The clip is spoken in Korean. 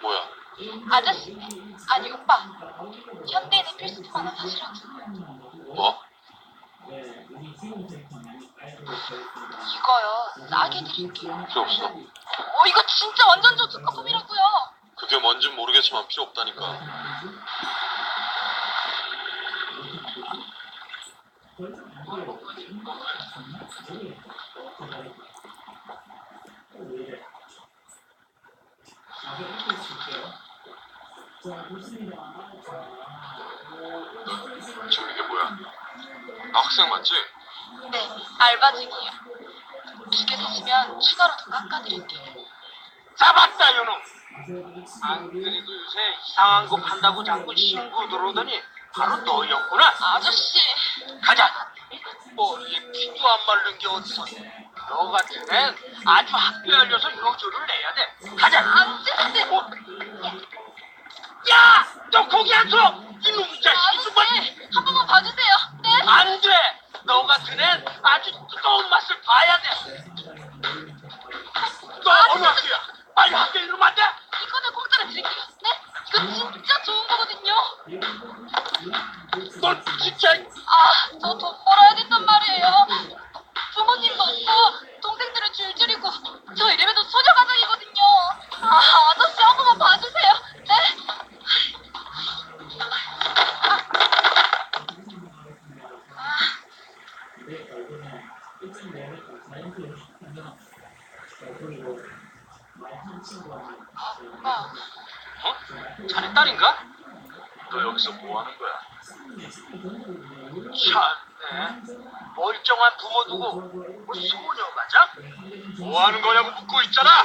뭐야? 아저씨, 아니 오빠, 현대인의 필수품 하나 사시라고. 뭐? 이거요, 싸게 드릴게요. 필요 없어. 어, 이거 진짜 완전 저 특가품이라고요. 그게 뭔진 모르겠지만 필요 없다니까. 지금 이게 뭐야? 나 학생 맞지? 네, 알바직이에요. 두개 사시면 추가로 더 깎아드릴게요. 잡았다 요놈 안 그래도 요새 이상한 거 판다고 자꾸 신고 들어오더니 바로 너였구나 아저씨, 가자 머리에 피도 안 마른 게 어디서 너 같은 애 아주 학교에 알려서 요조를 내야 돼 가자 아저씨, 어? 야! 너 거기 앉아! 이놈의 자식이 정말 아저씨, 한 번만 봐주세요. 네? 안 돼! 너 같은 애 아주 뜨거운 맛을 봐야 돼! 너 어느 학교야? 빨리 학교 이러면 안 돼? 이거는 공짜로 드릴게요. 네? 이거 진짜 좋은 거거든요. 너 진짜 아, 저 돈 벌어야 된단 말이에요. 부모님도 없고 동생들은 줄줄이고 저 이름에도 소녀가정이거든요. 아, 아저씨 한 번만 봐주세요. 네? 오빠, 어? 자네 딸인가? 너 여기서 뭐 하는 거야? 참네 멀쩡한 부모 두고 뭐 소녀 가자? 뭐 하는 거냐고 묻고 있잖아!